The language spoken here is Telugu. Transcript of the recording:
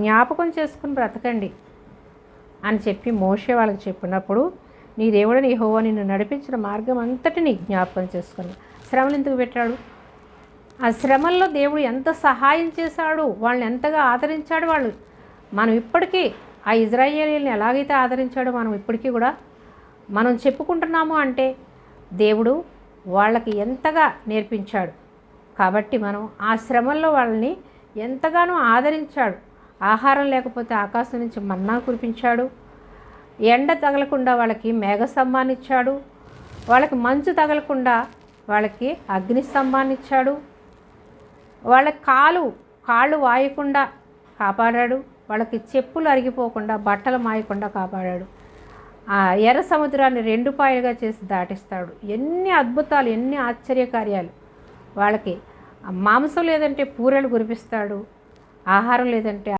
జ్ఞాపకం చేసుకుని బ్రతకండి అని చెప్పి మోషే వాళ్ళకి చెప్పినప్పుడు నీ దేవుడని యహోవా నిన్ను నడిపించిన మార్గం అంతటిని జ్ఞాపకం చేసుకుని శ్రమలు ఎందుకు పెట్టాడు? ఆ శ్రమల్లో దేవుడు ఎంత సహాయం చేశాడు వాళ్ళని ఎంతగా ఆదరించాడు వాళ్ళు? మనం ఇప్పటికీ ఆ ఇజ్రాయేలీని ఎలాగైతే ఆదరించాడో మనం ఇప్పటికీ కూడా మనం చెప్పుకుంటున్నాము అంటే దేవుడు వాళ్ళకి ఎంతగా నేర్పించాడు. కాబట్టి మనం ఆ శ్రమల్లో వాళ్ళని ఎంతగానో ఆదరించాడు. ఆహారం లేకపోతే ఆకాశం నుంచి మన్నా కురిపించాడు. ఎండ తగలకుండా వాళ్ళకి మేఘ స్తంభాన్ని వాళ్ళకి మంచు తగలకుండా వాళ్ళకి అగ్ని స్తంభాన్ని ఇచ్చాడు వాళ్ళ కాలు కాళ్ళు వాయకుండా కాపాడాడు. వాళ్ళకి చెప్పులు అరిగిపోకుండా బట్టలు మాయకుండా కాపాడాడు. ఆ ఎర్ర సముద్రాన్ని రెండు పాయలుగా చేసి దాటిస్తాడు. ఎన్ని అద్భుతాలు ఎన్ని ఆశ్చర్యకార్యాలు. వాళ్ళకి మాంసం లేదంటే పూరలు కురిపిస్తాడు. ఆహారం లేదంటే